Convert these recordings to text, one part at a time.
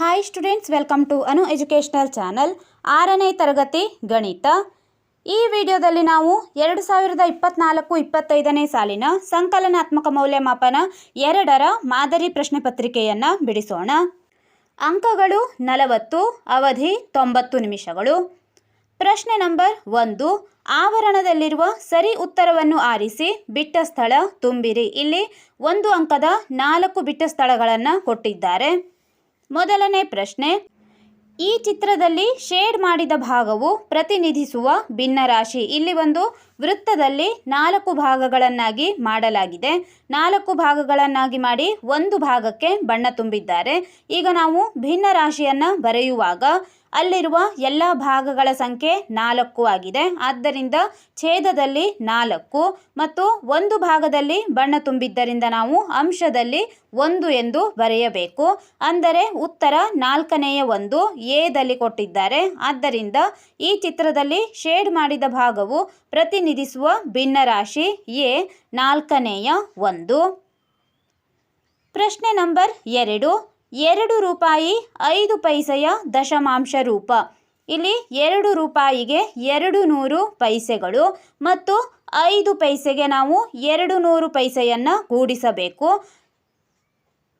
Hi students welcome to Anu educational channel ಆರನೇ ತರಗತಿ ಗಣಿತ. ಈ ವಿಡಿಯೋದಲ್ಲಿ ನಾವು ಎರಡು ಸಾವಿರದ ಇಪ್ಪತ್ನಾಲ್ಕು ಇಪ್ಪತ್ತೈದನೇ ಸಾಲಿನ ಸಂಕಲನಾತ್ಮಕ ಮೌಲ್ಯಮಾಪನ ಎರಡರ ಮಾದರಿ ಪ್ರಶ್ನೆ ಪತ್ರಿಕೆಯನ್ನು ಬಿಡಿಸೋಣ. ಅಂಕಗಳು ನಲವತ್ತು, ಅವಧಿ ತೊಂಬತ್ತು ನಿಮಿಷಗಳು. ಪ್ರಶ್ನೆ ನಂಬರ್ ಒಂದು, ಆವರಣದಲ್ಲಿರುವ ಸರಿ ಉತ್ತರವನ್ನು ಆರಿಸಿ ಬಿಟ್ಟ ಸ್ಥಳ ತುಂಬಿರಿ. ಇಲ್ಲಿ ಒಂದು ಅಂಕದ ನಾಲ್ಕು ಬಿಟ್ಟ ಸ್ಥಳಗಳನ್ನು ಕೊಟ್ಟಿದ್ದಾರೆ. ಮೊದಲನೇ ಪ್ರಶ್ನೆ, ಈ ಚಿತ್ರದಲ್ಲಿ ಶೇಡ್ ಮಾಡಿದ ಭಾಗವು ಪ್ರತಿನಿಧಿಸುವ ಭಿನ್ನರಾಶಿ. ಇಲ್ಲಿ ಒಂದು ವೃತ್ತದಲ್ಲಿ ನಾಲ್ಕು ಭಾಗಗಳನ್ನಾಗಿ ಮಾಡಲಾಗಿದೆ. ನಾಲ್ಕು ಭಾಗಗಳನ್ನಾಗಿ ಮಾಡಿ ಒಂದು ಭಾಗಕ್ಕೆ ಬಣ್ಣ ತುಂಬಿದ್ದಾರೆ. ಈಗ ನಾವು ಭಿನ್ನರಾಶಿಯನ್ನು ಬರೆಯುವಾಗ ಅಲ್ಲಿರುವ ಎಲ್ಲ ಭಾಗಗಳ ಸಂಖ್ಯೆ ನಾಲ್ಕು ಆಗಿದೆ. ಆದ್ದರಿಂದ ಛೇದದಲ್ಲಿ ನಾಲ್ಕು ಮತ್ತು ಒಂದು ಭಾಗದಲ್ಲಿ ಬಣ್ಣ ತುಂಬಿದ್ದರಿಂದ ನಾವು ಅಂಶದಲ್ಲಿ ಒಂದು ಎಂದು ಬರೆಯಬೇಕು. ಅಂದರೆ ಉತ್ತರ ನಾಲ್ಕನೆಯ ಒಂದು ಎದಲ್ಲಿ ಕೊಟ್ಟಿದ್ದಾರೆ. ಆದ್ದರಿಂದ ಈ ಚಿತ್ರದಲ್ಲಿ ಶೇಡ್ ಮಾಡಿದ ಭಾಗವು ಪ್ರತಿನಿಧಿಸುವ ಭಿನ್ನರಾಶಿ ಎ ನಾಲ್ಕನೆಯ ಒಂದು. ಪ್ರಶ್ನೆ ನಂಬರ್ ಎರಡು. ಎರಡು ರೂಪಾಯಿ ಐದು ಪೈಸೆಯ ದಶಮಾಂಶ ರೂಪ. ಇಲ್ಲಿ ಎರಡು ರೂಪಾಯಿಗೆ ಎರಡು ನೂರು ಪೈಸೆಗಳು ಮತ್ತು ಐದು ಪೈಸೆಗೆ ನಾವು ಎರಡು ನೂರು ಪೈಸೆಯನ್ನು ಕೂಡಿಸಬೇಕು.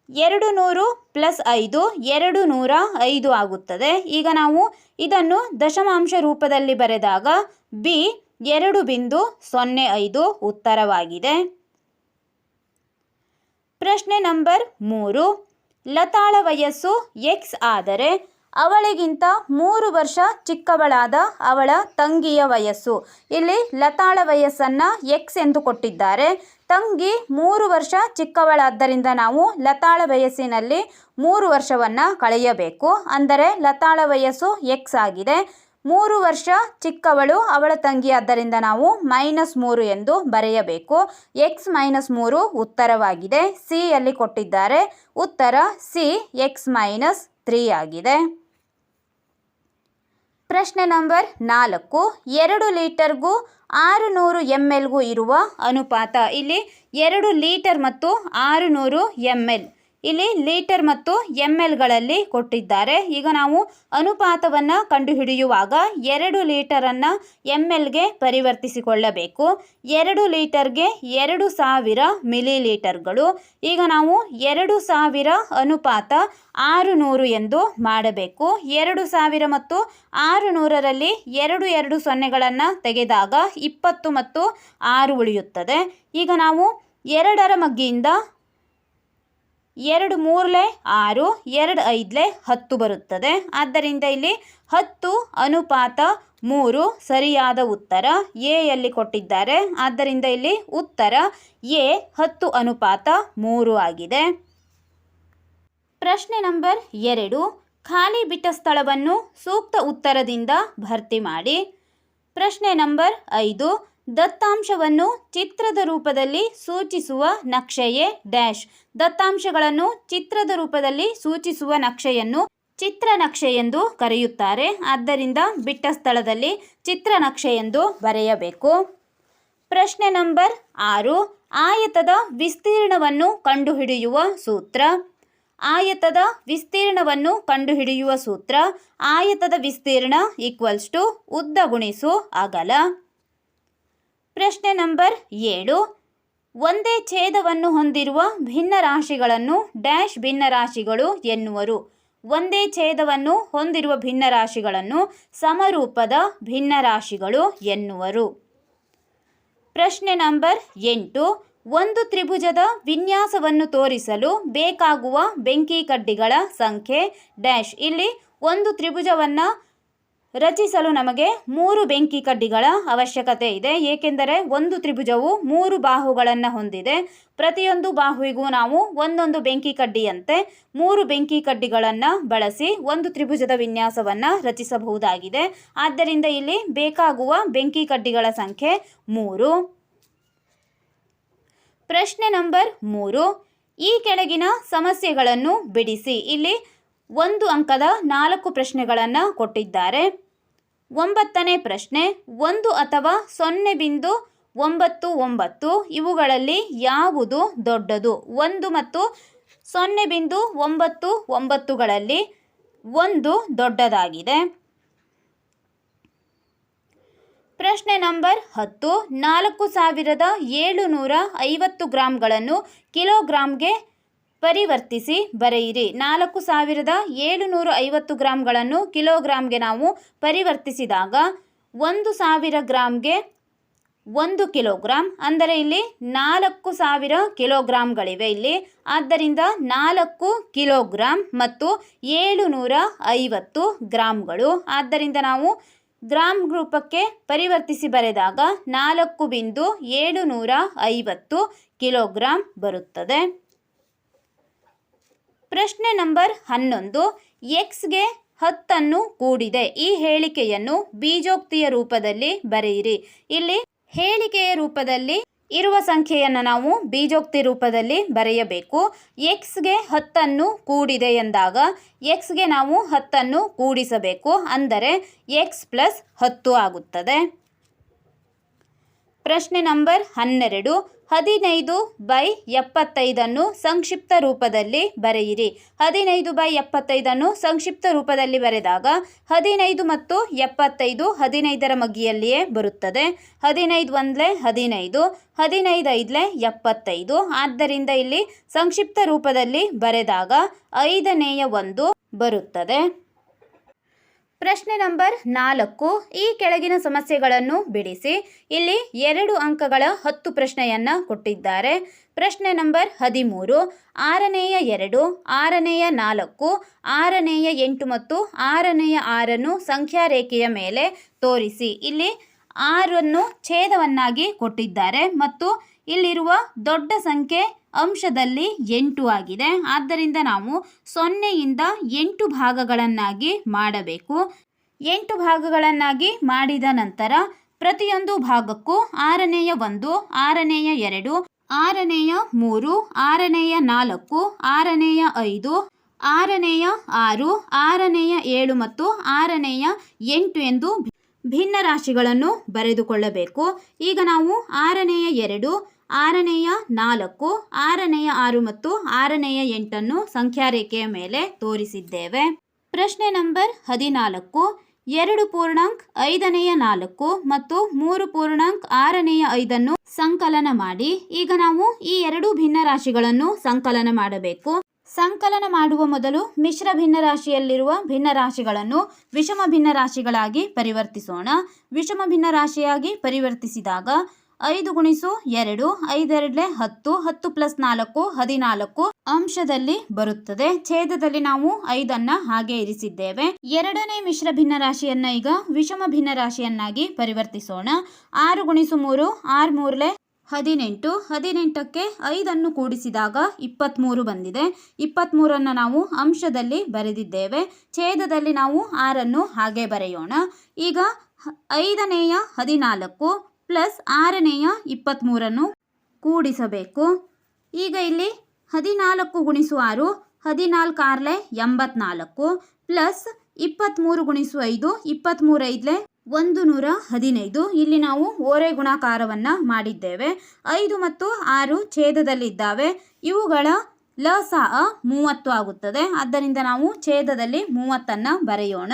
ಎರಡು ನೂರು ಪ್ಲಸ್ ಐದು, ಎರಡು ನೂರ ಐದು ಆಗುತ್ತದೆ. ಈಗ ನಾವು ಇದನ್ನು ದಶಮಾಂಶ ರೂಪದಲ್ಲಿ ಬರೆದಾಗ ಬಿ ಎರಡು ಬಿಂದು ಸೊನ್ನೆ ಐದು ಉತ್ತರವಾಗಿದೆ. ಪ್ರಶ್ನೆ ನಂಬರ್ ಮೂರು. ಲತಾಳ ವಯಸ್ಸು ಎಕ್ಸ್ ಆದರೆ ಅವಳಿಗಿಂತ ಮೂರು ವರ್ಷ ಚಿಕ್ಕವಳಾದ ಅವಳ ತಂಗಿಯ ವಯಸ್ಸು. ಇಲ್ಲಿ ಲತಾಳ ವಯಸ್ಸನ್ನು ಎಕ್ಸ್ ಎಂದು ಕೊಟ್ಟಿದ್ದಾರೆ. ತಂಗಿ ಮೂರು ವರ್ಷ ಚಿಕ್ಕವಳಾದ್ದರಿಂದ ನಾವು ಲತಾಳ ವಯಸ್ಸಿನಲ್ಲಿ ಮೂರು ವರ್ಷವನ್ನು ಕಳೆಯಬೇಕು. ಅಂದರೆ ಲತಾಳ ವಯಸ್ಸು ಎಕ್ಸ್ ಆಗಿದೆ. ಮೂರು ವರ್ಷ ಚಿಕ್ಕವಳು, ಅವಳ ತಂಗಿ. ಆದ್ದರಿಂದ ನಾವು ಮೈನಸ್ ಮೂರು ಎಂದು ಬರೆಯಬೇಕು. ಎಕ್ಸ್ ಮೈನಸ್ ಮೂರು ಉತ್ತರವಾಗಿದೆ. ಸಿ ಯಲ್ಲಿ ಕೊಟ್ಟಿದ್ದಾರೆ. ಉತ್ತರ ಸಿ ಎಕ್ಸ್ ಮೈನಸ್ ತ್ರೀ ಆಗಿದೆ. ಪ್ರಶ್ನೆ ನಂಬರ್ ನಾಲ್ಕು. ಎರಡು ಲೀಟರ್ಗೂ ಆರು ನೂರು ಎಂ ಎಲ್ಗೂ ಇರುವ ಅನುಪಾತ. ಇಲ್ಲಿ ಎರಡು ಲೀಟರ್ ಮತ್ತು ಆರು ನೂರು ಎಂ ಎಲ್. ಇಲ್ಲಿ ಲೀಟರ್ ಮತ್ತು ಎಂ ಎಲ್ಗಳಲ್ಲಿ ಕೊಟ್ಟಿದ್ದಾರೆ. ಈಗ ನಾವು ಅನುಪಾತವನ್ನು ಕಂಡುಹಿಡಿಯುವಾಗ ಎರಡು ಲೀಟರನ್ನು ಎಂ ಎಲ್ಗೆ ಪರಿವರ್ತಿಸಿಕೊಳ್ಳಬೇಕು. ಎರಡು ಲೀಟರ್ಗೆ ಎರಡು ಸಾವಿರ ಮಿಲಿ ಲೀಟರ್ಗಳು ಈಗ ನಾವು ಎರಡು ಸಾವಿರ ಅನುಪಾತ ಆರು ನೂರು ಎಂದು ಮಾಡಬೇಕು. ಎರಡು ಸಾವಿರ ಮತ್ತು ಆರು ನೂರರಲ್ಲಿ ಎರಡು ಎರಡು ಸೊನ್ನೆಗಳನ್ನು ತೆಗೆದಾಗ ಇಪ್ಪತ್ತು ಮತ್ತು ಆರು ಉಳಿಯುತ್ತದೆ. ಈಗ ನಾವು ಎರಡರ ಮಗ್ಗಿಯಿಂದ ಎರಡು ಮೂರಲೆ ಆರು, ಎರಡು ಐದಲೆ ಹತ್ತು ಬರುತ್ತದೆ. ಆದ್ದರಿಂದ ಇಲ್ಲಿ ಹತ್ತು ಅನುಪಾತ ಮೂರು ಸರಿಯಾದ ಉತ್ತರ ಎ ಯಲ್ಲಿ ಕೊಟ್ಟಿದ್ದಾರೆ. ಆದ್ದರಿಂದ ಇಲ್ಲಿ ಉತ್ತರ ಎ ಹತ್ತು ಅನುಪಾತ ಮೂರು ಆಗಿದೆ. ಪ್ರಶ್ನೆ ನಂಬರ್ ಎರಡು, ಖಾಲಿ ಬಿಟ್ಟ ಸ್ಥಳವನ್ನು ಸೂಕ್ತ ಉತ್ತರದಿಂದ ಭರ್ತಿ ಮಾಡಿ. ಪ್ರಶ್ನೆ ನಂಬರ್ ಐದು ದತ್ತಾಂಶವನ್ನು ಚಿತ್ರದ ರೂಪದಲ್ಲಿ ಸೂಚಿಸುವ ನಕ್ಷೆಯೇ ಡ್ಯಾಶ್. ದತ್ತಾಂಶಗಳನ್ನು ಚಿತ್ರದ ರೂಪದಲ್ಲಿ ಸೂಚಿಸುವ ನಕ್ಷೆಯನ್ನು ಚಿತ್ರನಕ್ಷೆ ಎಂದು ಕರೆಯುತ್ತಾರೆ. ಆದ್ದರಿಂದ ಬಿಟ್ಟ ಸ್ಥಳದಲ್ಲಿ ಚಿತ್ರನಕ್ಷೆ ಎಂದು ಬರೆಯಬೇಕು. ಪ್ರಶ್ನೆ ನಂಬರ್ ಆರು. ಆಯತದ ವಿಸ್ತೀರ್ಣವನ್ನು ಕಂಡುಹಿಡಿಯುವ ಸೂತ್ರ. ಆಯತದ ವಿಸ್ತೀರ್ಣವನ್ನು ಕಂಡುಹಿಡಿಯುವ ಸೂತ್ರ. ಆಯತದ ವಿಸ್ತೀರ್ಣ ಈಕ್ವಲ್ಸ್ ಟು ಉದ್ದ ಗುಣಿಸು ಅಗಲ. ಪ್ರಶ್ನೆ ನಂಬರ್ ಏಳು. ಒಂದೇ ಛೇದವನ್ನು ಹೊಂದಿರುವ ಭಿನ್ನರಾಶಿಗಳನ್ನು ಡ್ಯಾಶ್ ಭಿನ್ನರಾಶಿಗಳು ಎನ್ನುವರು. ಒಂದೇ ಛೇದವನ್ನು ಹೊಂದಿರುವ ಭಿನ್ನರಾಶಿಗಳನ್ನು ಸಮರೂಪದ ಭಿನ್ನರಾಶಿಗಳು ಎನ್ನುವರು. ಪ್ರಶ್ನೆ ನಂಬರ್ ಎಂಟು. ಒಂದು ತ್ರಿಭುಜದ ವಿನ್ಯಾಸವನ್ನು ತೋರಿಸಲು ಬೇಕಾಗುವ ಬೆಂಕಿ ಕಡ್ಡಿಗಳ ಸಂಖ್ಯೆ ಡ್ಯಾಶ್. ಇಲ್ಲಿ ಒಂದು ತ್ರಿಭುಜವನ್ನು ರಚಿಸಲು ನಮಗೆ ಮೂರು ಬೆಂಕಿ ಕಡ್ಡಿಗಳ ಅವಶ್ಯಕತೆ ಇದೆ. ಏಕೆಂದರೆ ಒಂದು ತ್ರಿಭುಜವು ಮೂರು ಬಾಹುಗಳನ್ನು ಹೊಂದಿದೆ. ಪ್ರತಿಯೊಂದು ಬಾಹುವಿಗೂ ನಾವು ಒಂದೊಂದು ಬೆಂಕಿ ಕಡ್ಡಿಯಂತೆ ಮೂರು ಬೆಂಕಿ ಕಡ್ಡಿಗಳನ್ನು ಬಳಸಿ ಒಂದು ತ್ರಿಭುಜದ ವಿನ್ಯಾಸವನ್ನು ರಚಿಸಬಹುದಾಗಿದೆ. ಆದ್ದರಿಂದ ಇಲ್ಲಿ ಬೇಕಾಗುವ ಬೆಂಕಿ ಕಡ್ಡಿಗಳ ಸಂಖ್ಯೆ ಮೂರು. ಪ್ರಶ್ನೆ ನಂಬರ್ ಮೂರು. ಈ ಕೆಳಗಿನ ಸಮಸ್ಯೆಗಳನ್ನು ಬಿಡಿಸಿ. ಇಲ್ಲಿ ಒಂದು ಅಂಕದ ನಾಲ್ಕು ಪ್ರಶ್ನೆಗಳನ್ನು ಕೊಟ್ಟಿದ್ದಾರೆ. ಒಂಬತ್ತನೇ ಪ್ರಶ್ನೆ, ಒಂದು ಅಥವಾ ಸೊನ್ನೆ ಬಿಂದು ಒಂಬತ್ತು ಒಂಬತ್ತು, ಇವುಗಳಲ್ಲಿ ಯಾವುದು ದೊಡ್ಡದು? ಒಂದು ಮತ್ತು ಸೊನ್ನೆ ಬಿಂದು ಒಂಬತ್ತು ಒಂಬತ್ತುಗಳಲ್ಲಿ ಒಂದು ದೊಡ್ಡದಾಗಿದೆ. ಪ್ರಶ್ನೆ ನಂಬರ್ ಹತ್ತು, ನಾಲ್ಕು ಸಾವಿರದ ಏಳುನೂರ ಐವತ್ತು ಗ್ರಾಮ್ಗಳನ್ನು ಕಿಲೋಗ್ರಾಂಗೆ ಪರಿವರ್ತಿಸಿ ಬರೆಯಿರಿ. ನಾಲ್ಕು ಸಾವಿರದ ಏಳುನೂರ ಐವತ್ತು ಗ್ರಾಮ್ಗಳನ್ನು ಕಿಲೋಗ್ರಾಮ್ಗೆ ನಾವು ಪರಿವರ್ತಿಸಿದಾಗ ಒಂದು ಸಾವಿರ ಗ್ರಾಮ್ಗೆ ಒಂದು ಕಿಲೋಗ್ರಾಮ್ ಅಂದರೆ ಇಲ್ಲಿ ನಾಲ್ಕು ಸಾವಿರ ಕಿಲೋಗ್ರಾಮ್ಗಳಿವೆ ಇಲ್ಲಿ. ಆದ್ದರಿಂದ ನಾಲ್ಕು ಕಿಲೋಗ್ರಾಮ್ ಮತ್ತು ಏಳುನೂರ ಐವತ್ತು ಗ್ರಾಮ್ಗಳು ಆದ್ದರಿಂದ ನಾವು ಗ್ರಾಮ್ ರೂಪಕ್ಕೆ ಪರಿವರ್ತಿಸಿ ಬರೆದಾಗ ನಾಲ್ಕು ಬಿಂದು ಏಳುನೂರ ಐವತ್ತು ಕಿಲೋಗ್ರಾಮ್ ಬರುತ್ತದೆ. ಪ್ರಶ್ನೆ ನಂಬರ್ ಹನ್ನೊಂದು. ಎಕ್ಸ್ಗೆ ಹತ್ತನ್ನು ಕೂಡಿದೆ. ಈ ಹೇಳಿಕೆಯನ್ನು ಬೀಜೋಕ್ತಿಯ ರೂಪದಲ್ಲಿ ಬರೆಯಿರಿ. ಇಲ್ಲಿ ಹೇಳಿಕೆಯ ರೂಪದಲ್ಲಿ ಇರುವ ಸಂಖ್ಯೆಯನ್ನು ನಾವು ಬೀಜೋಕ್ತಿ ರೂಪದಲ್ಲಿ ಬರೆಯಬೇಕು. ಎಕ್ಸ್ಗೆ ಹತ್ತನ್ನು ಕೂಡಿದೆ ಎಂದಾಗ ಎಕ್ಸ್ಗೆ ನಾವು ಹತ್ತನ್ನು ಕೂಡಿಸಬೇಕು. ಅಂದರೆ ಎಕ್ಸ್ ಪ್ಲಸ್ ಹತ್ತು ಆಗುತ್ತದೆ. ಪ್ರಶ್ನೆ ನಂಬರ್ ಹನ್ನೆರಡು. ಹದಿನೈದು ಬೈ ಎಪ್ಪತ್ತೈದನ್ನು ಸಂಕ್ಷಿಪ್ತ ರೂಪದಲ್ಲಿ ಬರೆಯಿರಿ. ಹದಿನೈದು ಬೈ ಎಪ್ಪತ್ತೈದನ್ನು ಸಂಕ್ಷಿಪ್ತ ರೂಪದಲ್ಲಿ ಬರೆದಾಗ ಹದಿನೈದು ಮತ್ತು ಎಪ್ಪತ್ತೈದು ಹದಿನೈದರ ಮಗ್ಗಿಯಲ್ಲಿಯೇ ಬರುತ್ತದೆ. ಹದಿನೈದು ಒಂದಲೇ ಹದಿನೈದು ಹದಿನೈದು ಐದಲೇ ಎಪ್ಪತ್ತೈದು. ಆದ್ದರಿಂದ ಇಲ್ಲಿ ಸಂಕ್ಷಿಪ್ತ ರೂಪದಲ್ಲಿ ಬರೆದಾಗ ಐದನೆಯ ಒಂದು ಬರುತ್ತದೆ. ಪ್ರಶ್ನೆ ನಂಬರ್ ನಾಲ್ಕು, ಈ ಕೆಳಗಿನ ಸಮಸ್ಯೆಗಳನ್ನು ಬಿಡಿಸಿ. ಇಲ್ಲಿ ಎರಡು ಅಂಕಗಳ ಹತ್ತು ಪ್ರಶ್ನೆಯನ್ನು ಕೊಟ್ಟಿದ್ದಾರೆ. ಪ್ರಶ್ನೆ ನಂಬರ್ ಹದಿಮೂರು, ಆರನೆಯ ಎರಡು, ಆರನೆಯ ನಾಲ್ಕು, ಆರನೆಯ ಎಂಟು ಮತ್ತು ಆರನೆಯ ಆರನ್ನು ಸಂಖ್ಯಾ ರೇಖೆಯ ಮೇಲೆ ತೋರಿಸಿ. ಇಲ್ಲಿ ಆರನ್ನು ಛೇದವನ್ನಾಗಿ ಕೊಟ್ಟಿದ್ದಾರೆ ಮತ್ತು ಇಲ್ಲಿರುವ ದೊಡ್ಡ ಸಂಖ್ಯೆ ಅಂಶದಲ್ಲಿ ಎಂಟು ಆಗಿದೆ. ಆದ್ದರಿಂದ ನಾವು ಸೊನ್ನೆಯಿಂದ ಎಂಟು ಭಾಗಗಳನ್ನಾಗಿ ಮಾಡಬೇಕು. ಎಂಟು ಭಾಗಗಳನ್ನಾಗಿ ಮಾಡಿದ ನಂತರ ಪ್ರತಿಯೊಂದು ಭಾಗಕ್ಕೂ ಆರನೆಯ ಒಂದು, ಆರನೆಯ ಎರಡು, ಆರನೆಯ ಮೂರು, ಆರನೆಯ ನಾಲ್ಕು, ಆರನೆಯ ಐದು, ಆರನೆಯ ಆರು, ಆರನೆಯ ಏಳು ಮತ್ತು ಆರನೆಯ ಎಂಟು ಎಂದು ಭಿನ್ನ ರಾಶಿಗಳನ್ನು ಬರೆದುಕೊಳ್ಳಬೇಕು. ಈಗ ನಾವು ಆರನೆಯ ಎರಡು ಆರನೆಯ ನಾಲ್ಕು, ಆರನೆಯ ಆರು ಮತ್ತು ಆರನೆಯ ಎಂಟನ್ನು ಸಂಖ್ಯಾರೇಖೆಯ ಮೇಲೆ ತೋರಿಸಿದ್ದೇವೆ. ಪ್ರಶ್ನೆ ನಂಬರ್ ಹದಿನಾಲ್ಕು, ಎರಡು ಪೂರ್ಣಾಂಕ್ ಐದನೆಯ ನಾಲ್ಕು ಮತ್ತು ಮೂರು ಪೂರ್ಣಾಂಕ್ ಆರನೆಯ ಐದನ್ನು ಸಂಕಲನ ಮಾಡಿ. ಈಗ ನಾವು ಈ ಎರಡು ಭಿನ್ನ ರಾಶಿಗಳನ್ನು ಸಂಕಲನ ಮಾಡಬೇಕು. ಸಂಕಲನ ಮಾಡುವ ಮೊದಲು ಮಿಶ್ರ ಭಿನ್ನರಾಶಿಯಲ್ಲಿರುವ ಭಿನ್ನರಾಶಿಗಳನ್ನು ವಿಷಮ ಭಿನ್ನರಾಶಿಗಳಾಗಿ ಪರಿವರ್ತಿಸೋಣ. ವಿಷಮ ಭಿನ್ನರಾಶಿಯಾಗಿ ಪರಿವರ್ತಿಸಿದಾಗ ಐದು ಗುಣಿಸು ಎರಡು, ಐದೆರಡ್ಲೆ ಹತ್ತು ಹತ್ತು ಪ್ಲಸ್ ನಾಲ್ಕು, ಹದಿನಾಲ್ಕು ಅಂಶದಲ್ಲಿ ಬರುತ್ತದೆ. ಛೇದದಲ್ಲಿ ನಾವು ಐದನ್ನ ಹಾಗೆ ಇರಿಸಿದ್ದೇವೆ. ಎರಡನೇ ಮಿಶ್ರ ಭಿನ್ನರಾಶಿಯನ್ನ ಈಗ ವಿಷಮ ಭಿನ್ನರಾಶಿಯನ್ನಾಗಿ ಪರಿವರ್ತಿಸೋಣ. ಆರು ಗುಣಿಸು ಮೂರು, ಆರು ಮೂರ್ಲೆ ಹದಿನೆಂಟು. ಹದಿನೆಂಟಕ್ಕೆ ಐದನ್ನು ಕೂಡಿಸಿದಾಗ ಇಪ್ಪತ್ತ್ಮೂರು ಬಂದಿದೆ. ಇಪ್ಪತ್ತ್ಮೂರನ್ನು ನಾವು ಅಂಶದಲ್ಲಿ ಬರೆದಿದ್ದೇವೆ. ಛೇದದಲ್ಲಿ ನಾವು ಆರನ್ನು ಹಾಗೆ ಬರೆಯೋಣ. ಈಗ ಐದನೆಯ ಹದಿನಾಲ್ಕು ಪ್ಲಸ್ ಆರನೆಯ ಇಪ್ಪತ್ತ್ಮೂರನ್ನು ಕೂಡಿಸಬೇಕು. ಈಗ ಇಲ್ಲಿ ಹದಿನಾಲ್ಕು ಗುಣಿಸು ಆರು, ಹದಿನಾಲ್ಕು ಆರ್ಲೆ ಎಂಬತ್ನಾಲ್ಕು, ಪ್ಲಸ್ ಇಪ್ಪತ್ತ್ಮೂರು ಗುಣಿಸು ಐದು ಇಪ್ಪತ್ತ್ಮೂರೈದಲೆ ಒಂದು ನೂರ ಹದಿನೈದು. ಇಲ್ಲಿ ನಾವು ಓರೆ ಗುಣಾಕಾರವನ್ನು ಮಾಡಿದ್ದೇವೆ. ಐದು ಮತ್ತು ಆರು ಛೇದದಲ್ಲಿದ್ದಾವೆ. ಇವುಗಳ ಲಸಾ ಮೂವತ್ತು ಆಗುತ್ತದೆ. ಆದ್ದರಿಂದ ನಾವು ಛೇದದಲ್ಲಿ ಮೂವತ್ತನ್ನು ಬರೆಯೋಣ.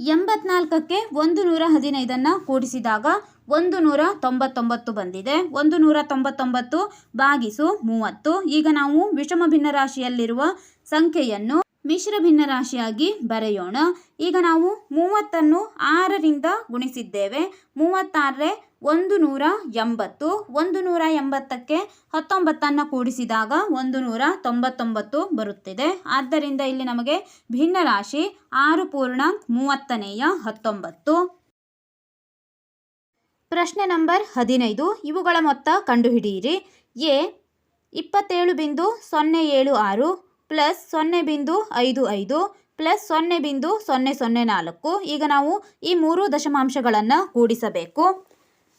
ಎಂಬತ್ನಾಲ್ಕಕ್ಕೆ ಒಂದು ನೂರ ಹದಿನೈದನ್ನು ಕೂಡಿಸಿದಾಗ ಒಂದು ನೂರ ತೊಂಬತ್ತೊಂಬತ್ತು ಬಂದಿದೆ. ಒಂದು ನೂರ ತೊಂಬತ್ತೊಂಬತ್ತು ಬಾಗಿಸು ಮೂವತ್ತು. ಈಗ ನಾವು ವಿಷಮ ಭಿನ್ನರಾಶಿಯಲ್ಲಿರುವ ಸಂಖ್ಯೆಯನ್ನು ಮಿಶ್ರ ಭಿನ್ನರಾಶಿಯಾಗಿ ಬರೆಯೋಣ. ಈಗ ನಾವು ಮೂವತ್ತನ್ನು ಆರರಿಂದ ಗುಣಿಸಿದ್ದೇವೆ. ಮೂವತ್ತಾರರೆ ಒಂದು ನೂರ ಎಂಬತ್ತು ಒಂದು ನೂರ ಎಂಬತ್ತಕ್ಕೆ ಹತ್ತೊಂಬತ್ತನ್ನು ಕೂಡಿಸಿದಾಗ ಒಂದು ನೂರ ತೊಂಬತ್ತೊಂಬತ್ತು ಬರುತ್ತಿದೆ. ಆದ್ದರಿಂದ ಇಲ್ಲಿ ನಮಗೆ ಭಿನ್ನ ರಾಶಿ ಆರು ಪೂರ್ಣಾಂಕ್ ಮೂವತ್ತನೆಯ ಹತ್ತೊಂಬತ್ತು. ಪ್ರಶ್ನೆ ನಂಬರ್ ಹದಿನೈದು. ಇವುಗಳ ಮೊತ್ತ ಕಂಡುಹಿಡಿಯಿರಿ. ಎ, ಇಪ್ಪತ್ತೇಳು ಬಿಂದು ಸೊನ್ನೆ ಏಳು ಆರು ಪ್ಲಸ್ ಸೊನ್ನೆ ಬಿಂದು ಐದು ಐದು ಪ್ಲಸ್ ಸೊನ್ನೆ ಬಿಂದು ಸೊನ್ನೆ ಸೊನ್ನೆ ನಾಲ್ಕು. ಈಗ ನಾವು ಈ ಮೂರು ದಶಮಾಂಶಗಳನ್ನು ಕೂಡಿಸಬೇಕು.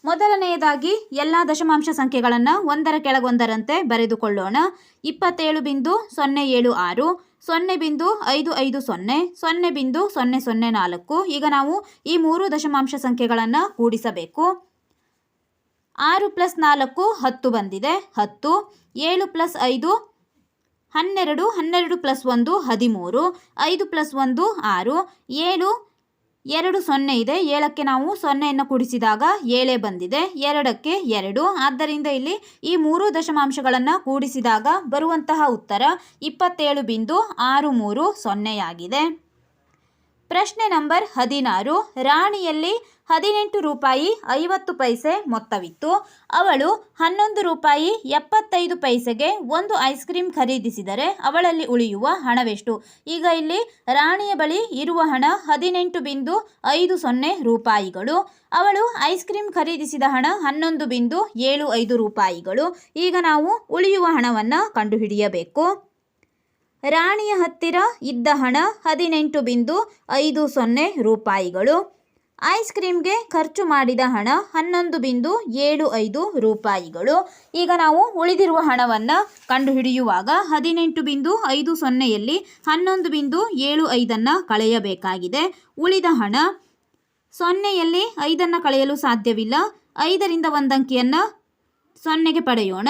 ಮೊದಲನೆಯದಾಗಿ ಎಲ್ಲ ದಶಮಾಂಶ ಸಂಖ್ಯೆಗಳನ್ನು ಒಂದರ ಕೆಳಗೊಂದರಂತೆ ಬರೆದುಕೊಳ್ಳೋಣ. ಇಪ್ಪತ್ತೇಳು ಬಿಂದು ಸೊನ್ನೆ ಏಳು ಆರು, ಸೊನ್ನೆ ಬಿಂದು ಐದು ಐದು ಸೊನ್ನೆ ಸೊನ್ನೆ ಬಿಂದು ಸೊನ್ನೆ ಸೊನ್ನೆ ನಾಲ್ಕು. ಈಗ ನಾವು ಈ ಮೂರು ದಶಮಾಂಶ ಸಂಖ್ಯೆಗಳನ್ನು ಕೂಡಿಸಬೇಕು. ಆರು ಪ್ಲಸ್ ನಾಲ್ಕು ಹತ್ತು ಬಂದಿದೆ. ಹತ್ತು, ಏಳು ಪ್ಲಸ್ ಐದು ಹನ್ನೆರಡು ಹನ್ನೆರಡು ಪ್ಲಸ್ ಒಂದು ಹದಿಮೂರು, ಐದು ಪ್ಲಸ್ ಒಂದು ಆರು, ಏಳು ಎರಡು ಸೊನ್ನೆ ಇದೆ. ಏಳಕ್ಕೆ ನಾವು ಸೊನ್ನೆಯನ್ನು ಕೂಡಿಸಿದಾಗ ಏಳೇ ಬಂದಿದೆ. ಎರಡಕ್ಕೆ ಎರಡು. ಆದ್ದರಿಂದ ಇಲ್ಲಿ ಈ ಮೂರು ದಶಮಾಂಶಗಳನ್ನು ಕೂಡಿಸಿದಾಗ ಬರುವಂತಹ ಉತ್ತರ ಇಪ್ಪತ್ತೇಳು ಬಿಂದು ಆರು ಮೂರು ಸೊನ್ನೆಯಾಗಿದೆ. ಪ್ರಶ್ನೆ ನಂಬರ್ ಹದಿನಾರು. ರಾಣಿಯಲ್ಲಿ ಹದಿನೆಂಟು ರೂಪಾಯಿ ಐವತ್ತು ಪೈಸೆ ಮೊತ್ತವಿತ್ತು. ಅವಳು ಹನ್ನೊಂದು ರೂಪಾಯಿ ಎಪ್ಪತ್ತೈದು ಪೈಸೆಗೆ ಒಂದು ಐಸ್ ಕ್ರೀಮ್ ಖರೀದಿಸಿದರೆ ಅವಳಲ್ಲಿ ಉಳಿಯುವ ಹಣವೆಷ್ಟು? ಈಗ ಇಲ್ಲಿ ರಾಣಿಯ ಬಳಿ ಇರುವ ಹಣ ಹದಿನೆಂಟು ಬಿಂದು ಐದು ಸೊನ್ನೆ ರೂಪಾಯಿಗಳು. ಅವಳು ಐಸ್ ಕ್ರೀಮ್ ಖರೀದಿಸಿದ ಹಣ ಹನ್ನೊಂದು ಬಿಂದು ಏಳು ಐದು ರೂಪಾಯಿಗಳು. ಈಗ ನಾವು ಉಳಿಯುವ ಹಣವನ್ನು ಕಂಡುಹಿಡಿಯಬೇಕು. ರಾಣಿಯ ಹತ್ತಿರ ಇದ್ದ ಹಣ ಹದಿನೆಂಟು ಬಿಂದು ಐದು ಸೊನ್ನೆ ರೂಪಾಯಿಗಳು. ಐಸ್ ಕ್ರೀಮ್ಗೆ ಖರ್ಚು ಮಾಡಿದ ಹಣ ಹನ್ನೊಂದು ಬಿಂದು ಏಳು ಐದು ರೂಪಾಯಿಗಳು. ಈಗ ನಾವು ಉಳಿದಿರುವ ಹಣವನ್ನು ಕಂಡುಹಿಡಿಯುವಾಗ ಹದಿನೆಂಟು ಬಿಂದು ಐದು ಸೊನ್ನೆಯಲ್ಲಿ ಹನ್ನೊಂದು ಬಿಂದು ಏಳು ಐದನ್ನು ಕಳೆಯಬೇಕಾಗಿದೆ. ಉಳಿದ ಹಣ ಸೊನ್ನೆಯಲ್ಲಿ ಐದನ್ನು ಕಳೆಯಲು ಸಾಧ್ಯವಿಲ್ಲ. ಐದರಿಂದ ಒಂದಂಕಿಯನ್ನು ಸೊನ್ನೆಗೆ ಪಡೆಯೋಣ.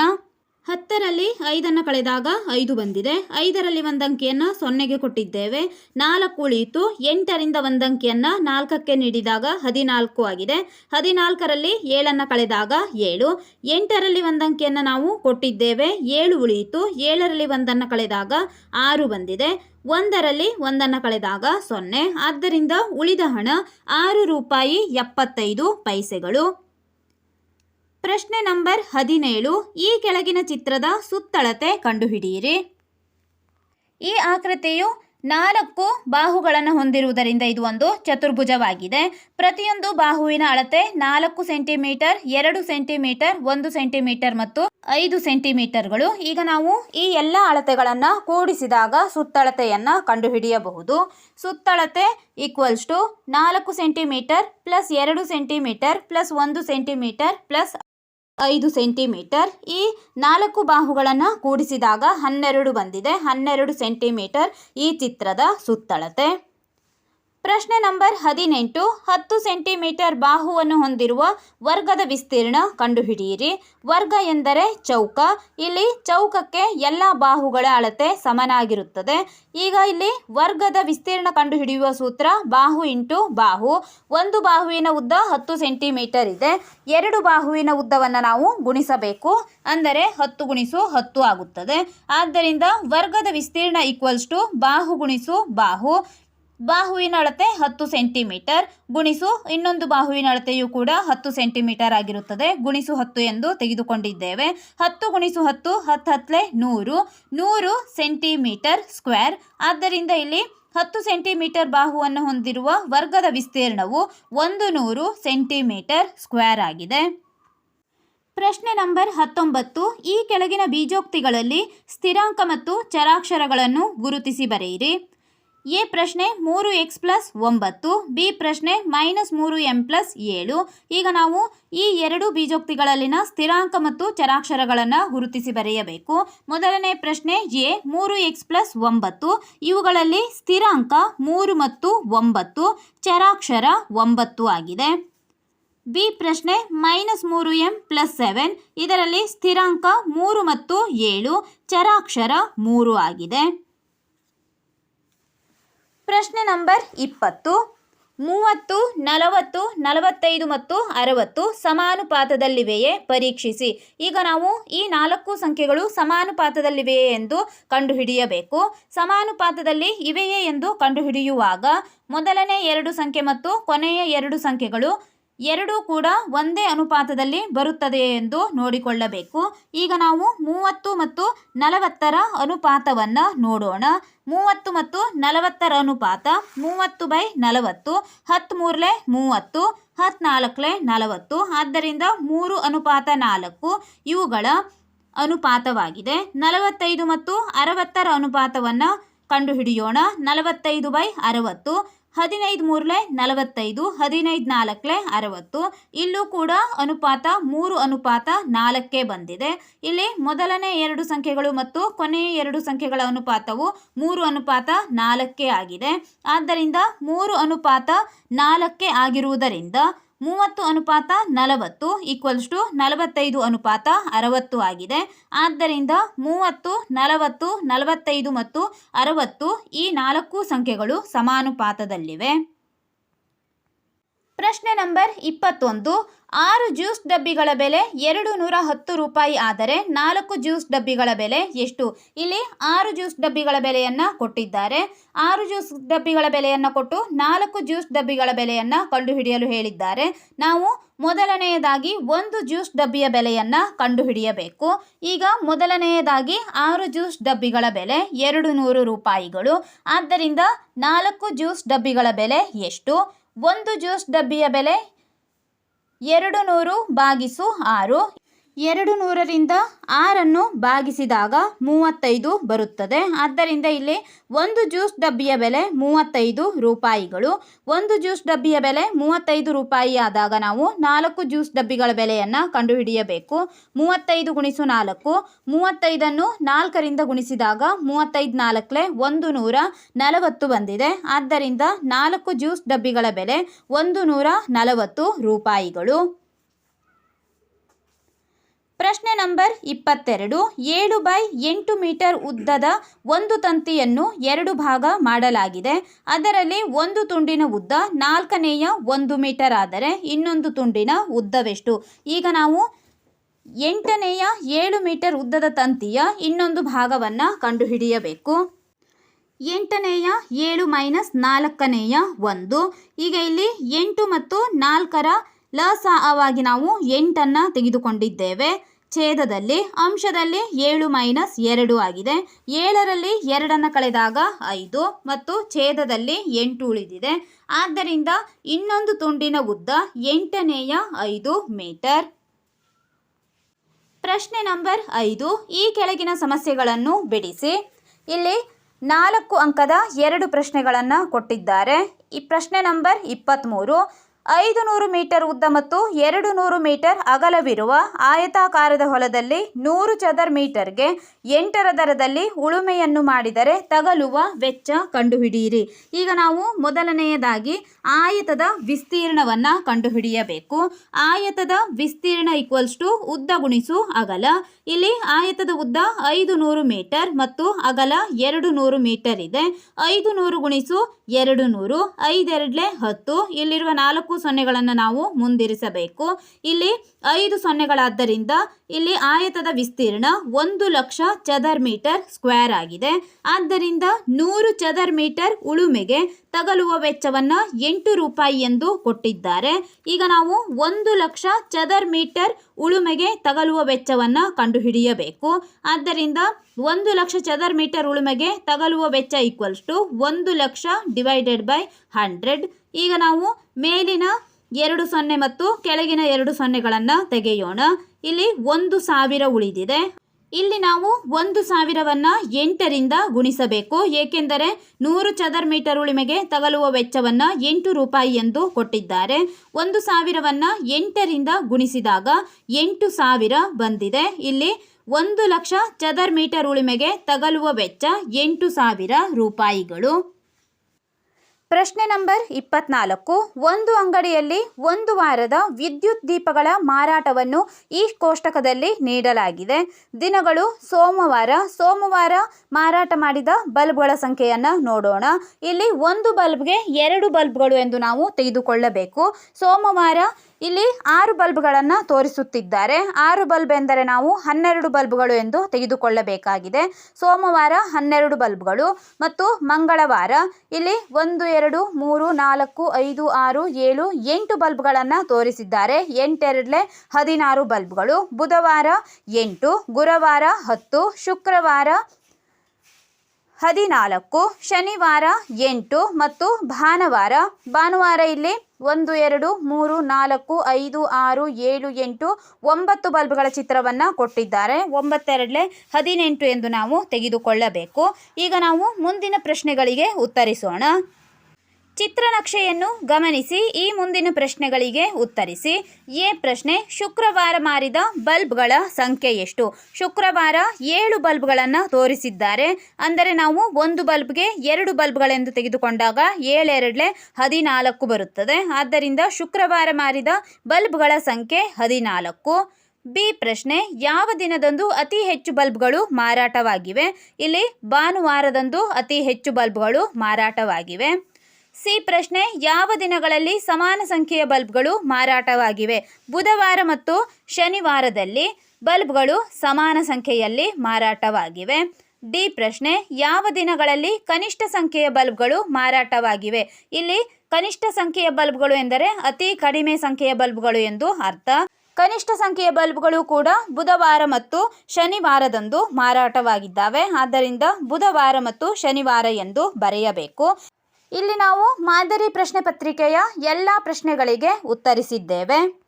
ಹತ್ತರಲ್ಲಿ ಐದನ್ನು ಕಳೆದಾಗ ಐದು ಬಂದಿದೆ. ಐದರಲ್ಲಿ ಒಂದಂಕಿಯನ್ನು ಸೊನ್ನೆಗೆ ಕೊಟ್ಟಿದ್ದೇವೆ. ನಾಲ್ಕು ಉಳಿಯಿತು. ಎಂಟರಿಂದ ಒಂದಂಕಿಯನ್ನು ನಾಲ್ಕಕ್ಕೆ ನೀಡಿದಾಗ ಹದಿನಾಲ್ಕು ಆಗಿದೆ. ಹದಿನಾಲ್ಕರಲ್ಲಿ ಏಳನ್ನು ಕಳೆದಾಗ ಏಳು. ಎಂಟರಲ್ಲಿ ಒಂದಂಕಿಯನ್ನು ನಾವು ಕೊಟ್ಟಿದ್ದೇವೆ. ಏಳು ಉಳಿಯಿತು. ಏಳರಲ್ಲಿ ಒಂದನ್ನು ಕಳೆದಾಗ ಆರು ಬಂದಿದೆ. ಒಂದರಲ್ಲಿ ಒಂದನ್ನು ಕಳೆದಾಗ ಸೊನ್ನೆ. ಆದ್ದರಿಂದ ಉಳಿದ ಹಣ ಆರು ರೂಪಾಯಿ ಎಪ್ಪತ್ತೈದು ಪೈಸೆಗಳು. ಪ್ರಶ್ನೆ ನಂಬರ್ ಹದಿನೇಳು. ಈ ಕೆಳಗಿನ ಚಿತ್ರದ ಸುತ್ತಳತೆ ಕಂಡುಹಿಡಿಯಿರಿ. ಈ ಆಕೃತಿಯು ನಾಲ್ಕು ಬಾಹುಗಳನ್ನು ಹೊಂದಿರುವುದರಿಂದ ಇದು ಒಂದು ಚತುರ್ಭುಜವಾಗಿದೆ. ಪ್ರತಿಯೊಂದು ಬಾಹುವಿನ ಅಳತೆ ನಾಲ್ಕು ಸೆಂಟಿಮೀಟರ್, ಎರಡು ಸೆಂಟಿಮೀಟರ್, ಒಂದು ಸೆಂಟಿಮೀಟರ್ ಮತ್ತು ಐದು ಸೆಂಟಿಮೀಟರ್ಗಳು. ಈಗ ನಾವು ಈ ಎಲ್ಲ ಅಳತೆಗಳನ್ನು ಕೂಡಿಸಿದಾಗ ಸುತ್ತಳತೆಯನ್ನು ಕಂಡುಹಿಡಿಯಬಹುದು. ಸುತ್ತಳತೆ ಈಕ್ವಲ್ಸ್ ಟು ನಾಲ್ಕು ಸೆಂಟಿಮೀಟರ್ ಪ್ಲಸ್ ಎರಡು ಸೆಂಟಿಮೀಟರ್ ಪ್ಲಸ್ ಒಂದು ಸೆಂಟಿಮೀಟರ್ ಪ್ಲಸ್ ಐದು ಸೆಂಟಿಮೀಟರ್. ಈ ನಾಲ್ಕು ಬಾಹುಗಳನ್ನು ಕೂಡಿಸಿದಾಗ ಹನ್ನೆರಡು ಬಂದಿದೆ. ಹನ್ನೆರಡು ಸೆಂಟಿಮೀಟರ್ ಈ ಚಿತ್ರದ ಸುತ್ತಳತೆ. ಪ್ರಶ್ನೆ ನಂಬರ್ ಹದಿನೆಂಟು, ಹತ್ತು ಸೆಂಟಿಮೀಟರ್ ಬಾಹುವನ್ನು ಹೊಂದಿರುವ ವರ್ಗದ ವಿಸ್ತೀರ್ಣ ಕಂಡುಹಿಡಿಯಿರಿ. ವರ್ಗ ಎಂದರೆ ಚೌಕ. ಇಲ್ಲಿ ಚೌಕಕ್ಕೆ ಎಲ್ಲ ಬಾಹುಗಳ ಅಳತೆ ಸಮನಾಗಿರುತ್ತದೆ. ಈಗ ಇಲ್ಲಿ ವರ್ಗದ ವಿಸ್ತೀರ್ಣ ಕಂಡುಹಿಡಿಯುವ ಸೂತ್ರ ಬಾಹು ಇಂಟು ಬಾಹು. ಒಂದು ಬಾಹುವಿನ ಉದ್ದ ಹತ್ತು ಸೆಂಟಿಮೀಟರ್ ಇದೆ. ಎರಡು ಬಾಹುವಿನ ಉದ್ದವನ್ನು ನಾವು ಗುಣಿಸಬೇಕು. ಅಂದರೆ ಹತ್ತು ಗುಣಿಸು ಹತ್ತು ಆಗುತ್ತದೆ. ಆದ್ದರಿಂದ ವರ್ಗದ ವಿಸ್ತೀರ್ಣ ಈಕ್ವಲ್ಸ್ ಟು ಬಾಹು ಗುಣಿಸು ಬಾಹು. ಬಾಹುವಿನ ಅಳತೆ ಹತ್ತು ಸೆಂಟಿಮೀಟರ್. ಗುಣಿಸು ಇನ್ನೊಂದು ಬಾಹುವಿನ ಅಳತೆಯು ಕೂಡ ಹತ್ತು ಸೆಂಟಿಮೀಟರ್ ಆಗಿರುತ್ತದೆ. ಗುಣಿಸು ಹತ್ತು ಎಂದು ತೆಗೆದುಕೊಂಡಿದ್ದೇವೆ. ಹತ್ತು ಗುಣಿಸು ಹತ್ತು ಹತ್ತು ಹತ್ತಲೆ ನೂರು. ನೂರು ಸೆಂಟಿಮೀಟರ್ ಸ್ಕ್ವೇರ್. ಆದ್ದರಿಂದ ಇಲ್ಲಿ ಹತ್ತು ಸೆಂಟಿಮೀಟರ್ ಬಾಹುವನ್ನು ಹೊಂದಿರುವ ವರ್ಗದ ವಿಸ್ತೀರ್ಣವು ಒಂದು ನೂರು ಸೆಂಟಿಮೀಟರ್ ಸ್ಕ್ವೇರ್ ಆಗಿದೆ. ಪ್ರಶ್ನೆ ನಂಬರ್ ಹತ್ತೊಂಬತ್ತು. ಈ ಕೆಳಗಿನ ಬೀಜೋಕ್ತಿಗಳಲ್ಲಿ ಸ್ಥಿರಾಂಕ ಮತ್ತು ಚರಾಕ್ಷರಗಳನ್ನು ಗುರುತಿಸಿ ಬರೆಯಿರಿ. ಎ ಪ್ರಶ್ನೆ ಮೂರು ಎಕ್ಸ್ ಪ್ಲಸ್ ಒಂಬತ್ತು, ಬಿ ಪ್ರಶ್ನೆ ಮೈನಸ್ ಮೂರು ಎಂ ಪ್ಲಸ್ ಏಳು. ಈಗ ನಾವು ಈ ಎರಡು ಬೀಜೋಕ್ತಿಗಳಲ್ಲಿನ ಸ್ಥಿರಾಂಕ ಮತ್ತು ಚರಾಕ್ಷರಗಳನ್ನು ಗುರುತಿಸಿ ಬರೆಯಬೇಕು. ಮೊದಲನೇ ಪ್ರಶ್ನೆ ಎ ಮೂರು ಎಕ್ಸ್ ಪ್ಲಸ್ ಒಂಬತ್ತು, ಇವುಗಳಲ್ಲಿ ಸ್ಥಿರಾಂಕ ಮೂರು ಮತ್ತು ಒಂಬತ್ತು, ಚರಾಕ್ಷರ ಒಂಬತ್ತು ಆಗಿದೆ. ಬಿ ಪ್ರಶ್ನೆ ಮೈನಸ್ ಮೂರು ಎಂ ಪ್ಲಸ್ ಸೆವೆನ್ ಇದರಲ್ಲಿ ಸ್ಥಿರಾಂಕ ಮೂರು ಮತ್ತು ಏಳು, ಚರಾಕ್ಷರ ಮೂರು ಆಗಿದೆ. ಪ್ರಶ್ನೆ ನಂಬರ್ ಇಪ್ಪತ್ತು. ಮೂವತ್ತು, ನಲವತ್ತು, ನಲವತ್ತೈದು ಮತ್ತು ಅರವತ್ತು ಸಮಾನುಪಾತದಲ್ಲಿವೆಯೇ? ಪರೀಕ್ಷಿಸಿ. ಈಗ ನಾವು ಈ ನಾಲ್ಕು ಸಂಖ್ಯೆಗಳು ಸಮಾನುಪಾತದಲ್ಲಿವೆಯೇ ಎಂದು ಕಂಡುಹಿಡಿಯಬೇಕು. ಸಮಾನುಪಾತದಲ್ಲಿ ಇವೆಯೇ ಎಂದು ಕಂಡುಹಿಡಿಯುವಾಗ ಮೊದಲನೇ ಎರಡು ಸಂಖ್ಯೆ ಮತ್ತು ಕೊನೆಯ ಎರಡು ಸಂಖ್ಯೆಗಳು ಎರಡೂ ಕೂಡ ಒಂದೇ ಅನುಪಾತದಲ್ಲಿ ಬರುತ್ತದೆ ಎಂದು ನೋಡಿಕೊಳ್ಳಬೇಕು. ಈಗ ನಾವು ಮೂವತ್ತು ಮತ್ತು ನಲವತ್ತರ ಅನುಪಾತವನ್ನು ನೋಡೋಣ. ಮೂವತ್ತು ಮತ್ತು ನಲವತ್ತರ ಅನುಪಾತ ಮೂವತ್ತು ಬೈ ನಲವತ್ತು ಹತ್ತು ಮೂರಲೆ ಮೂವತ್ತು ಹತ್ತು ನಾಲ್ಕಲೆ ನಲವತ್ತು. ಆದ್ದರಿಂದ ಮೂರು ಅನುಪಾತ ನಾಲ್ಕು ಇವುಗಳ ಅನುಪಾತವಾಗಿದೆ. ನಲವತ್ತೈದು ಮತ್ತು ಅರವತ್ತರ ಅನುಪಾತವನ್ನು ಕಂಡುಹಿಡಿಯೋಣ. ನಲವತ್ತೈದು ಬೈ ಅರವತ್ತು ಹದಿನೈದು ಮೂರಲೆ ನಲವತ್ತೈದು, ಹದಿನೈದು ನಾಲ್ಕಲೆ ಅರವತ್ತು. ಇಲ್ಲೂ ಕೂಡ ಅನುಪಾತ ಮೂರು ಅನುಪಾತ ನಾಲ್ಕಕ್ಕೆ ಬಂದಿದೆ. ಇಲ್ಲಿ ಮೊದಲನೇ ಎರಡು ಸಂಖ್ಯೆಗಳು ಮತ್ತು ಕೊನೆಯ ಎರಡು ಸಂಖ್ಯೆಗಳ ಅನುಪಾತವು ಮೂರು ಅನುಪಾತ ನಾಲ್ಕಕ್ಕೆ ಆಗಿದೆ. ಆದ್ದರಿಂದ ಮೂರು ಅನುಪಾತ ನಾಲ್ಕಕ್ಕೆ ಆಗಿರುವುದರಿಂದ ಮೂವತ್ತು ಅನುಪಾತ ನಲವತ್ತು ಈಕ್ವಲ್ಸ್ ಟು ನಲವತ್ತೈದು ಅನುಪಾತ ಅರವತ್ತು ಆಗಿದೆ. ಆದ್ದರಿಂದ ಮೂವತ್ತು, ನಲವತ್ತು, ನಲವತ್ತೈದು ಮತ್ತು ಅರವತ್ತು ಈ ನಾಲ್ಕು ಸಂಖ್ಯೆಗಳು ಸಮಾನುಪಾತದಲ್ಲಿವೆ. ಪ್ರಶ್ನೆ ನಂಬರ್ ಇಪ್ಪತ್ತೊಂದು. ಆರು ಜ್ಯೂಸ್ ಡಬ್ಬಿಗಳ ಬೆಲೆ ಎರಡು ನೂರ ಹತ್ತು ರೂಪಾಯಿ ಆದರೆ ನಾಲ್ಕು ಜ್ಯೂಸ್ ಡಬ್ಬಿಗಳ ಬೆಲೆ ಎಷ್ಟು? ಇಲ್ಲಿ ಆರು ಜ್ಯೂಸ್ ಡಬ್ಬಿಗಳ ಬೆಲೆಯನ್ನು ಕೊಟ್ಟಿದ್ದಾರೆ. ಆರು ಜ್ಯೂಸ್ ಡಬ್ಬಿಗಳ ಬೆಲೆಯನ್ನು ಕೊಟ್ಟು ನಾಲ್ಕು ಜ್ಯೂಸ್ ಡಬ್ಬಿಗಳ ಬೆಲೆಯನ್ನು ಕಂಡುಹಿಡಿಯಲು ಹೇಳಿದ್ದಾರೆ. ನಾವು ಮೊದಲನೆಯದಾಗಿ ಒಂದು ಜ್ಯೂಸ್ ಡಬ್ಬಿಯ ಬೆಲೆಯನ್ನು ಕಂಡುಹಿಡಿಯಬೇಕು. ಈಗ ಮೊದಲನೆಯದಾಗಿ ಆರು ಜ್ಯೂಸ್ ಡಬ್ಬಿಗಳ ಬೆಲೆ ಎರಡು ನೂರು ರೂಪಾಯಿಗಳು. ಆದ್ದರಿಂದ ನಾಲ್ಕು ಜ್ಯೂಸ್ ಡಬ್ಬಿಗಳ ಬೆಲೆ ಎಷ್ಟು? ಒಂದು ಜ್ಯೂಸ್ ಡಬ್ಬಿಯ ಬೆಲೆ ಎರಡು ನೂರು ಬಾಗಿಸು ಆರು. ಎರಡು ನೂರರಿಂದ ಆರನ್ನು ಭಾಗಿಸಿದಾಗ ಮೂವತ್ತೈದು ಬರುತ್ತದೆ. ಆದ್ದರಿಂದ ಇಲ್ಲಿ ಒಂದು ಜ್ಯೂಸ್ ಡಬ್ಬಿಯ ಬೆಲೆ ಮೂವತ್ತೈದು ರೂಪಾಯಿಗಳು. ಒಂದು ಜ್ಯೂಸ್ ಡಬ್ಬಿಯ ಬೆಲೆ ಮೂವತ್ತೈದು ರೂಪಾಯಿ ಆದಾಗ ನಾವು ನಾಲ್ಕು ಜ್ಯೂಸ್ ಡಬ್ಬಿಗಳ ಬೆಲೆಯನ್ನು ಕಂಡುಹಿಡಿಯಬೇಕು. ಮೂವತ್ತೈದು ಗುಣಿಸು ನಾಲ್ಕು. ಮೂವತ್ತೈದನ್ನು ನಾಲ್ಕರಿಂದ ಗುಣಿಸಿದಾಗ ಮೂವತ್ತೈದು ನಾಲ್ಕಲೆ ಒಂದು ನೂರ ನಲವತ್ತು ಬಂದಿದೆ. ಆದ್ದರಿಂದ ನಾಲ್ಕು ಜ್ಯೂಸ್ ಡಬ್ಬಿಗಳ ಬೆಲೆ ಒಂದು ನೂರ ನಲವತ್ತು ರೂಪಾಯಿಗಳು. ಪ್ರಶ್ನೆ ನಂಬರ್ ಇಪ್ಪತ್ತೆರಡು. ಏಳು ಬೈ ಎಂಟು ಮೀಟರ್ ಉದ್ದದ ಒಂದು ತಂತಿಯನ್ನು ಎರಡು ಭಾಗ ಮಾಡಲಾಗಿದೆ. ಅದರಲ್ಲಿ ಒಂದು ತುಂಡಿನ ಉದ್ದ ನಾಲ್ಕನೆಯ ಒಂದು ಮೀಟರ್ ಆದರೆ ಇನ್ನೊಂದು ತುಂಡಿನ ಉದ್ದವೆಷ್ಟು? ಈಗ ನಾವು ಎಂಟನೆಯ ಏಳು ಮೀಟರ್ ಉದ್ದದ ತಂತಿಯ ಇನ್ನೊಂದು ಭಾಗವನ್ನು ಕಂಡುಹಿಡಿಯಬೇಕು. ಎಂಟನೆಯ ಏಳು ಮೈನಸ್ ನಾಲ್ಕನೆಯ ಒಂದು. ಈಗ ಇಲ್ಲಿ ಎಂಟು ಮತ್ತು ನಾಲ್ಕರ ಲಸಾಹವಾಗಿ ನಾವು ಎಂಟನ್ನು ತೆಗೆದುಕೊಂಡಿದ್ದೇವೆ. ಛೇದದಲ್ಲಿ ಅಂಶದಲ್ಲಿ ಏಳು ಮೈನಸ್ ಎರಡು ಆಗಿದೆ. ಏಳರಲ್ಲಿ ಎರಡನ್ನು ಕಳೆದಾಗ ಐದು ಮತ್ತು ಛೇದದಲ್ಲಿ ಎಂಟು ಉಳಿದಿದೆ. ಆದ್ದರಿಂದ ಇನ್ನೊಂದು ತುಂಡಿನ ಉದ್ದ ಎಂಟನೆಯ ಐದು ಮೀಟರ್. ಪ್ರಶ್ನೆ ನಂಬರ್ ಐದು, ಈ ಕೆಳಗಿನ ಸಮಸ್ಯೆಗಳನ್ನು ಬಿಡಿಸಿ. ಇಲ್ಲಿ ನಾಲ್ಕು ಅಂಕದ ಎರಡು ಪ್ರಶ್ನೆಗಳನ್ನು ಕೊಟ್ಟಿದ್ದಾರೆ. ಈ ಪ್ರಶ್ನೆ ನಂಬರ್ ಇಪ್ಪತ್ತ್ಮೂರು ಐದು ನೂರು ಮೀಟರ್ ಉದ್ದ ಮತ್ತು ಎರಡು ನೂರು ಮೀಟರ್ ಅಗಲವಿರುವ ಆಯತಾಕಾರದ ಹೊಲದಲ್ಲಿ ನೂರು ಚದರ್ ಮೀಟರ್ಗೆ ಎಂಟರ ದರದಲ್ಲಿ ಉಳುಮೆಯನ್ನು ಮಾಡಿದರೆ ತಗಲುವ ವೆಚ್ಚ ಕಂಡುಹಿಡಿಯಿರಿ. ಈಗ ನಾವು ಮೊದಲನೆಯದಾಗಿ ಆಯತದ ವಿಸ್ತೀರ್ಣವನ್ನು ಕಂಡುಹಿಡಿಯಬೇಕು. ಆಯತದ ವಿಸ್ತೀರ್ಣ ಈಕ್ವಲ್ಸ್ ಟು ಉದ್ದ ಗುಣಿಸು ಅಗಲ. ಇಲ್ಲಿ ಆಯತದ ಉದ್ದ ಐದು ನೂರು ಮೀಟರ್ ಮತ್ತು ಅಗಲ ಎರಡು ನೂರು ಮೀಟರ್ ಇದೆ. ಐದು ನೂರು ಗುಣಿಸು ಎರಡು ನೂರು ಐದೆರಡಲೆ ಹತ್ತು, ಇಲ್ಲಿರುವ ನಾಲ್ಕು ಸೊನ್ನೆಗಳನ್ನು ನಾವು ಮುಂದಿರಿಸಬೇಕು. ಇಲ್ಲಿ ಐದು ಸೊನ್ನೆಗಳಾದ್ದರಿಂದ ಇಲ್ಲಿ ಆಯತದ ವಿಸ್ತೀರ್ಣ ಒಂದು ಲಕ್ಷ ಚದರ್ ಮೀಟರ್ ಸ್ಕ್ವೇರ್ ಆಗಿದೆ. ಆದ್ದರಿಂದ ನೂರು ಚದರ್ ಮೀಟರ್ ಉಳುಮೆಗೆ ತಗಲುವ ವೆಚ್ಚವನ್ನು ಎಂಟು ರೂಪಾಯಿ ಎಂದು ಕೊಟ್ಟಿದ್ದಾರೆ. ಈಗ ನಾವು ಒಂದು ಲಕ್ಷ ಚದರ್ ಮೀಟರ್ ಉಳುಮೆಗೆ ತಗಲುವ ವೆಚ್ಚವನ್ನು ಕಂಡುಹಿಡಿಯಬೇಕು. ಆದ್ದರಿಂದ ಒಂದು ಲಕ್ಷ ಚದರ್ ಮೀಟರ್ ಉಳುಮೆಗೆ ತಗಲುವ ವೆಚ್ಚ ಈಕ್ವಲ್ಸ್ ಟು ಒಂದು ಲಕ್ಷ ಡಿವೈಡೆಡ್ ಬೈ ಹಂಡ್ರೆಡ್ ಈಗ ನಾವು ಮೇಲಿನ ಎರಡು ಸೊನ್ನೆ ಮತ್ತು ಕೆಳಗಿನ ಎರಡು ಸೊನ್ನೆಗಳನ್ನು ತೆಗೆಯೋಣ. ಇಲ್ಲಿ ಒಂದು ಸಾವಿರ ಉಳಿದಿದೆ. ಇಲ್ಲಿ ನಾವು ಒಂದು ಸಾವಿರವನ್ನು ಎಂಟರಿಂದ ಗುಣಿಸಬೇಕು. ಏಕೆಂದರೆ ನೂರು ಚದರ್ ಮೀಟರ್ ಉಳಿಮೆಗೆ ತಗಲುವ ವೆಚ್ಚವನ್ನು ಎಂಟು ರೂಪಾಯಿ ಎಂದು ಕೊಟ್ಟಿದ್ದಾರೆ. ಒಂದು ಸಾವಿರವನ್ನು ಎಂಟರಿಂದ ಗುಣಿಸಿದಾಗ ಎಂಟು ಸಾವಿರ ಬಂದಿದೆ. ಇಲ್ಲಿ ಒಂದು ಲಕ್ಷ ಚದರ್ ಮೀಟರ್ ಉಳಿಮೆಗೆ ತಗಲುವ ವೆಚ್ಚ ಎಂಟು ಸಾವಿರ ರೂಪಾಯಿಗಳು. ಪ್ರಶ್ನೆ ನಂಬರ್ ಇಪ್ಪತ್ನಾಲ್ಕು. ಒಂದು ಅಂಗಡಿಯಲ್ಲಿ ಒಂದು ವಾರದ ವಿದ್ಯುತ್ ದೀಪಗಳ ಮಾರಾಟವನ್ನು ಈ ಕೋಷ್ಟಕದಲ್ಲಿ ನೀಡಲಾಗಿದೆ. ದಿನಗಳು ಸೋಮವಾರ ಸೋಮವಾರ ಮಾರಾಟ ಮಾಡಿದ ಬಲ್ಬ್ಗಳ ಸಂಖ್ಯೆಯನ್ನು ನೋಡೋಣ. ಇಲ್ಲಿ ಒಂದು ಬಲ್ಬ್ಗೆ ಎರಡು ಬಲ್ಬ್ಗಳು ಎಂದು ನಾವು ತೆಗೆದುಕೊಳ್ಳಬೇಕು. ಸೋಮವಾರ ಇಲ್ಲಿ ಆರು ಬಲ್ಬ್ಗಳನ್ನು ತೋರಿಸುತ್ತಿದ್ದಾರೆ. ಆರು ಬಲ್ಬ್ ಎಂದರೆ ನಾವು ಹನ್ನೆರಡು ಬಲ್ಬ್ಗಳು ಎಂದು ತೆಗೆದುಕೊಳ್ಳಬೇಕಾಗಿದೆ. ಸೋಮವಾರ ಹನ್ನೆರಡು ಬಲ್ಬ್ಗಳು ಮತ್ತು ಮಂಗಳವಾರ ಇಲ್ಲಿ ಒಂದು, ಎರಡು, ಮೂರು, ನಾಲ್ಕು, ಐದು, ಆರು, ಏಳು, ಎಂಟು ಬಲ್ಬ್ಗಳನ್ನು ತೋರಿಸಿದ್ದಾರೆ. ಎಂಟೆರಡ್ಲೆ ಹದಿನಾರು ಬಲ್ಬ್ಗಳು. ಬುಧವಾರ ಎಂಟು, ಗುರುವಾರ ಹತ್ತು, ಶುಕ್ರವಾರ ಹದಿನಾಲ್ಕು, ಶನಿವಾರ ಎಂಟು ಮತ್ತು ಭಾನುವಾರ. ಭಾನುವಾರ ಇಲ್ಲಿ ಒಂದು, ಎರಡು, ಮೂರು, ನಾಲ್ಕು, ಐದು, ಆರು, ಏಳು, ಎಂಟು, ಒಂಬತ್ತು ಬಲ್ಬ್ಗಳ ಚಿತ್ರವನ್ನು ಕೊಟ್ಟಿದ್ದಾರೆ. ಒಂಬತ್ತೆರಡಲೆ ಹದಿನೆಂಟು ಎಂದು ನಾವು ತೆಗೆದುಕೊಳ್ಳಬೇಕು. ಈಗ ನಾವು ಮುಂದಿನ ಪ್ರಶ್ನೆಗಳಿಗೆ ಉತ್ತರಿಸೋಣ. ಚಿತ್ರನಕ್ಷೆಯನ್ನು ಗಮನಿಸಿ, ಈ ಮುಂದಿನ ಪ್ರಶ್ನೆಗಳಿಗೆ ಉತ್ತರಿಸಿ. ಎ ಪ್ರಶ್ನೆ, ಶುಕ್ರವಾರ ಮಾರಿದ ಬಲ್ಬ್ಗಳ ಸಂಖ್ಯೆ ಎಷ್ಟು? ಶುಕ್ರವಾರ ಏಳು ಬಲ್ಬ್ಗಳನ್ನು ತೋರಿಸಿದ್ದಾರೆ. ಅಂದರೆ ನಾವು ಒಂದು ಬಲ್ಬ್ಗೆ ಎರಡು ಬಲ್ಬ್ಗಳೆಂದು ತೆಗೆದುಕೊಂಡಾಗ ಏಳೆರಡಲೆ ಹದಿನಾಲ್ಕು ಬರುತ್ತದೆ. ಆದ್ದರಿಂದ ಶುಕ್ರವಾರ ಮಾರಿದ ಬಲ್ಬ್ಗಳ ಸಂಖ್ಯೆ ಹದಿನಾಲ್ಕು. ಬಿ ಪ್ರಶ್ನೆ, ಯಾವ ದಿನದಂದು ಅತಿ ಹೆಚ್ಚು ಬಲ್ಬ್ಗಳು ಮಾರಾಟವಾಗಿವೆ? ಇಲ್ಲಿ ಭಾನುವಾರದಂದು ಅತಿ ಹೆಚ್ಚು ಬಲ್ಬ್ಗಳು ಮಾರಾಟವಾಗಿವೆ. ಸಿ ಪ್ರಶ್ನೆ, ಯಾವ ದಿನಗಳಲ್ಲಿ ಸಮಾನ ಸಂಖ್ಯೆಯ ಬಲ್ಬ್ಗಳು ಮಾರಾಟವಾಗಿವೆ? ಬುಧವಾರ ಮತ್ತು ಶನಿವಾರದಲ್ಲಿ ಬಲ್ಬ್ಗಳು ಸಮಾನ ಸಂಖ್ಯೆಯಲ್ಲಿ ಮಾರಾಟವಾಗಿವೆ. ಡಿ ಪ್ರಶ್ನೆ, ಯಾವ ದಿನಗಳಲ್ಲಿ ಕನಿಷ್ಠ ಸಂಖ್ಯೆಯ ಬಲ್ಬ್ಗಳು ಮಾರಾಟವಾಗಿವೆ? ಇಲ್ಲಿ ಕನಿಷ್ಠ ಸಂಖ್ಯೆಯ ಬಲ್ಬ್ಗಳು ಎಂದರೆ ಅತಿ ಕಡಿಮೆ ಸಂಖ್ಯೆಯ ಬಲ್ಬ್ಗಳು ಎಂದು ಅರ್ಥ. ಕನಿಷ್ಠ ಸಂಖ್ಯೆಯ ಬಲ್ಬ್ಗಳು ಕೂಡ ಬುಧವಾರ ಮತ್ತು ಶನಿವಾರದಂದು ಮಾರಾಟವಾಗಿದ್ದಾವೆ. ಆದ್ದರಿಂದ ಬುಧವಾರ ಮತ್ತು ಶನಿವಾರ ಎಂದು ಬರೆಯಬೇಕು. ಇಲ್ಲಿ ನಾವು ಮಾದರಿ ಪ್ರಶ್ನೆ ಪತ್ರಿಕೆಯ ಎಲ್ಲ ಪ್ರಶ್ನೆಗಳಿಗೆ ಉತ್ತರಿಸಿದ್ದೇವೆ.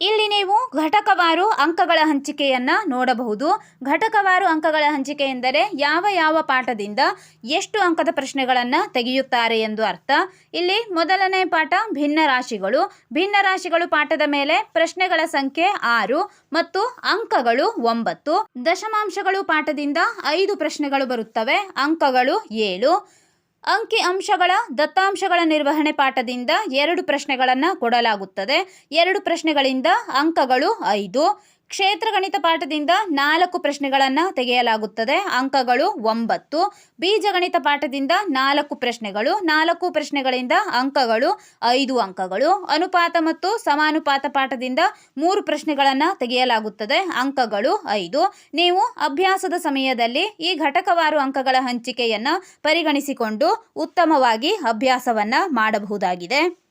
ಇಲ್ಲಿ ನೀವು ಘಟಕವಾರು ಅಂಕಗಳ ಹಂಚಿಕೆಯನ್ನು ನೋಡಬಹುದು. ಘಟಕವಾರು ಅಂಕಗಳ ಹಂಚಿಕೆ ಎಂದರೆ ಯಾವ ಯಾವ ಪಾಠದಿಂದ ಎಷ್ಟು ಅಂಕದ ಪ್ರಶ್ನೆಗಳನ್ನು ತೆಗೆಯುತ್ತಾರೆ ಎಂದು ಅರ್ಥ. ಇಲ್ಲಿ ಮೊದಲನೇ ಪಾಠ ಭಿನ್ನ ರಾಶಿಗಳು. ಭಿನ್ನ ರಾಶಿಗಳು ಪಾಠದ ಮೇಲೆ ಪ್ರಶ್ನೆಗಳ ಸಂಖ್ಯೆ ಆರು ಮತ್ತು ಅಂಕಗಳು ಒಂಬತ್ತು. ದಶಮಾಂಶಗಳು ಪಾಠದಿಂದ ಐದು ಪ್ರಶ್ನೆಗಳು ಬರುತ್ತವೆ. ಅಂಕಗಳು ಏಳು. ಅಂಕಿ ಅಂಶಗಳ ದತ್ತಾಂಶಗಳ ನಿರ್ವಹಣೆ ಪಾಠದಿಂದ ಎರಡು ಪ್ರಶ್ನೆಗಳನ್ನು ಕೊಡಲಾಗುತ್ತದೆ. ಎರಡು ಪ್ರಶ್ನೆಗಳಿಂದ ಅಂಕಗಳು ಐದು. ಕ್ಷೇತ್ರಗಣಿತ ಪಾಠದಿಂದ ನಾಲ್ಕು ಪ್ರಶ್ನೆಗಳನ್ನು ತೆಗೆಯಲಾಗುತ್ತದೆ. ಅಂಕಗಳು ಒಂಬತ್ತು. ಬೀಜಗಣಿತ ಪಾಠದಿಂದ ನಾಲ್ಕು ಪ್ರಶ್ನೆಗಳು. ನಾಲ್ಕು ಪ್ರಶ್ನೆಗಳಿಂದ ಅಂಕಗಳು ಐದು ಅಂಕಗಳು. ಅನುಪಾತ ಮತ್ತು ಸಮಾನುಪಾತ ಪಾಠದಿಂದ ಮೂರು ಪ್ರಶ್ನೆಗಳನ್ನು ತೆಗೆಯಲಾಗುತ್ತದೆ. ಅಂಕಗಳು ಐದು. ನೀವು ಅಭ್ಯಾಸದ ಸಮಯದಲ್ಲಿ ಈ ಘಟಕವಾರು ಅಂಕಗಳ ಹಂಚಿಕೆಯನ್ನು ಪರಿಗಣಿಸಿಕೊಂಡು ಉತ್ತಮವಾಗಿ ಅಭ್ಯಾಸವನ್ನು ಮಾಡಬಹುದಾಗಿದೆ.